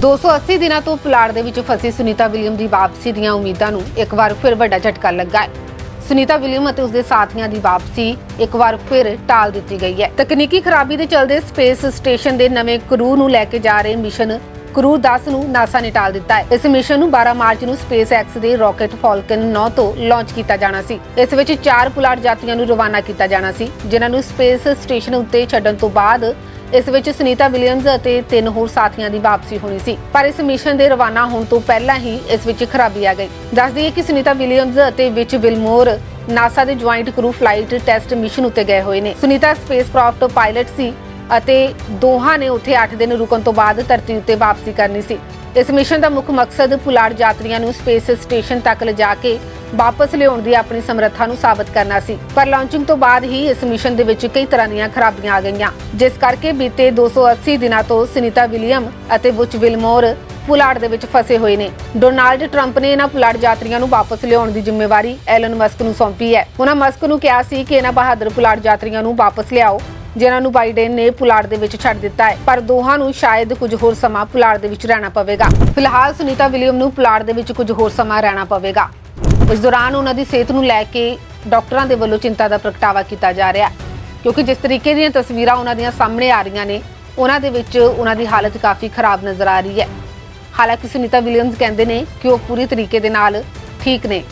280 ਦਿਨਾਂ ਤੋਂ ਪੁਲਾੜ ਦੇ ਵਿੱਚ ਫਸੀ ਸੁਨੀਤਾ ਵਿਲੀਅਮ ਦੀ ਵਾਪਸੀ ਦੀਆਂ ਉਮੀਦਾਂ ਨੂੰ ਇੱਕ ਵਾਰ ਫਿਰ ਵੱਡਾ ਝਟਕਾ ਲੱਗਾ ਹੈ। ਸੁਨੀਤਾ ਵਿਲੀਅਮ ਅਤੇ ਉਸਦੇ ਸਾਥੀਆਂ ਦੀ ਵਾਪਸੀ ਇੱਕ ਵਾਰ ਫਿਰ ਟਾਲ ਦਿੱਤੀ ਗਈ ਹੈ। ਤਕਨੀਕੀ ਖਰਾਬੀ ਦੇ ਚਲਦੇ ਸਪੇਸ ਸਟੇਸ਼ਨ ਦੇ ਨਵੇਂ ਕਰੂ ਨੂੰ ਲੈ ਕੇ ਜਾ ਰਹੇ ਮਿਸ਼ਨ ਕਰੂ 10 ਨੂੰ ਨਾਸਾ ਨੇ ਟਾਲ ਦਿੱਤਾ ਹੈ। ਇਸ ਮਿਸ਼ਨ ਨੂੰ 12 ਮਾਰਚ ਨੂੰ ਸਪੇਸ ਐਕਸ ਦੇ ਰਾਕੇਟ ਫਾਲਕਨ 9 ਤੋਂ ਲਾਂਚ ਕੀਤਾ ਜਾਣਾ ਸੀ। ਇਸ ਵਿੱਚ ਚਾਰ ਪੁਲਾੜ ਜਾਤੀਆਂ ਨੂੰ ਰਵਾਨਾ ਕੀਤਾ ਜਾਣਾ ਸੀ, ਜਿਨ੍ਹਾਂ ਨੂੰ ਸਪੇਸ ਸਟੇਸ਼ਨ ਉੱਤੇ ਛੱਡਣ ਤੋਂ ਬਾਅਦ ਇਸ ਵਿੱਚ ਸੁਨੀਤਾ ਵਿਲੀਅਮਸ ਅਤੇ ਤਿੰਨ ਹੋਰ ਸਾਥੀਆਂ ਦੀ ਵਾਪਸੀ ਹੋਣੀ ਸੀ। ਪਰ ਇਸ ਮਿਸ਼ਨ ਦੇ ਰਵਾਨਾ ਹੋਣ ਤੋਂ ਪਹਿਲਾਂ ਹੀ ਇਸ ਵਿੱਚ ਖਰਾਬੀ ਆ ਗਈ। ਦੱਸ ਦਈਏ ਕਿ ਸੁਨੀਤਾ ਵਿਲੀਅਮਸ ਅਤੇ ਵਿੱਚ ਵਿਲਮੋਰ ਨਾਸਾ ਦੇ joint crew flight test mission ਉੱਤੇ ਗਏ ਹੋਏ ਨੇ। ਸੁਨੀਤਾ ਸਪੇਸਕ੍ਰਾਫਟ ਪਾਇਲਟ ਸੀ ਅਤੇ ਦੋਹਾਂ ਨੇ ਉੱਥੇ 8 ਦਿਨ ਰੁਕਣ ਤੋਂ ਬਾਅਦ ਧਰਤੀ ਉੱਤੇ ਵਾਪਸੀ ਕਰਨੀ ਸੀ। ਇਸ ਮਿਸ਼ਨ ਦਾ ਮੁੱਖ ਮਕਸਦ ਪੁਲਾੜ ਯਾਤਰੀਆਂ ਨੂੰ ਸਪੇਸ ਸਟੇਸ਼ਨ ਤੱਕ ਲਿਜਾ ਕੇ ਵਾਪਸ ਲਿਆਉਣ ਦੀ ਆਪਣੀ ਸਮਰੱਥਾ ਨੂੰ ਸਾਬਤ ਕਰਨਾ ਸੀ। ਪਰ ਲਾਂਚਿੰਗ ਤੋਂ ਬਾਅਦ ਹੀ ਇਸ ਮਿਸ਼ਨ ਦੇ ਵਿੱਚ ਕਈ ਤਰ੍ਹਾਂ ਦੀਆਂ ਖਰਾਬੀਆਂ ਆ ਗਈਆਂ। ਜਿਸ ਕਰਕੇ ਬੀਤੇ 280 ਦਿਨਾਂ ਤੋਂ ਸੁਨੀਤਾ ਵਿਲੀਅਮ ਅਤੇ ਬੁਚ ਵਿਲਮੋਰ ਪੁਲਾੜ ਦੇ ਵਿੱਚ ਫਸੇ ਹੋਏ ਨੇ। ਡੋਨਾਲਡ ਟਰੰਪ ਨੇ ਇਹਨਾਂ ਪੁਲਾੜ ਯਾਤਰੀਆਂ ਨੂੰ ਵਾਪਸ ਲਿਆਉਣ ਦੀ ਜ਼ਿੰਮੇਵਾਰੀ ਐਲਨ ਮਸਕ ਨੂੰ ਸੌਂਪੀ ਹੈ। ਉਹਨਾਂ ਮਸਕ ਨੂੰ ਕਿਹਾ ਸੀ ਕਿ ਇਹਨਾਂ ਬਹਾਦਰ ਪੁਲਾੜ ਯਾਤਰੀਆਂ ਨੂੰ ਵਾਪਸ ਲਿਆਓ, ਜਿਨ੍ਹਾਂ ਨੂੰ ਬਾਈਡਨ ਨੇ ਪੁਲਾੜ ਦੇ ਵਿੱਚ ਛੱਡ ਦਿੱਤਾ ਹੈ। ਪਰ ਦੋਹਾਂ ਨੂੰ ਸ਼ਾਇਦ ਕੁਝ ਹੋਰ ਸਮਾਂ ਪੁਲਾੜ ਦੇ ਵਿੱਚ ਰਹਿਣਾ ਪਵੇਗਾ। ਫਿਲਹਾਲ ਸੁਨੀਤਾ ਵਿਲੀਅਮ ਨੂੰ ਪੁਲਾੜ ਦੇ ਵਿੱਚ ਕੁਝ ਹੋਰ ਸਮਾਂ ਰਹਿਣਾ ਪਵੇਗਾ। ਇਸ ਦੌਰਾਨ ਉਹਨਾਂ ਦੀ ਸਿਹਤ ਨੂੰ ਲੈ ਕੇ ਡਾਕਟਰਾਂ ਦੇ ਵੱਲੋਂ ਚਿੰਤਾ ਦਾ ਪ੍ਰਗਟਾਵਾ ਕੀਤਾ ਜਾ ਰਿਹਾ ਕਿਉਂਕਿ ਜਿਸ ਤਰੀਕੇ ਦੀਆਂ ਤਸਵੀਰਾਂ ਉਹਨਾਂ ਦੀਆਂ ਸਾਹਮਣੇ ਆ ਰਹੀਆਂ ਨੇ, ਉਹਨਾਂ ਦੇ ਵਿੱਚ ਉਹਨਾਂ ਦੀ ਹਾਲਤ ਕਾਫੀ ਖਰਾਬ ਨਜ਼ਰ ਆ ਰਹੀ ਹੈ। ਹਾਲਾਂਕਿ ਸੁਨੀਤਾ ਵਿਲੀਅਮਸ ਕਹਿੰਦੇ ਨੇ ਕਿ ਉਹ ਪੂਰੀ ਤਰੀਕੇ ਦੇ ਨਾਲ ਠੀਕ ਨੇ।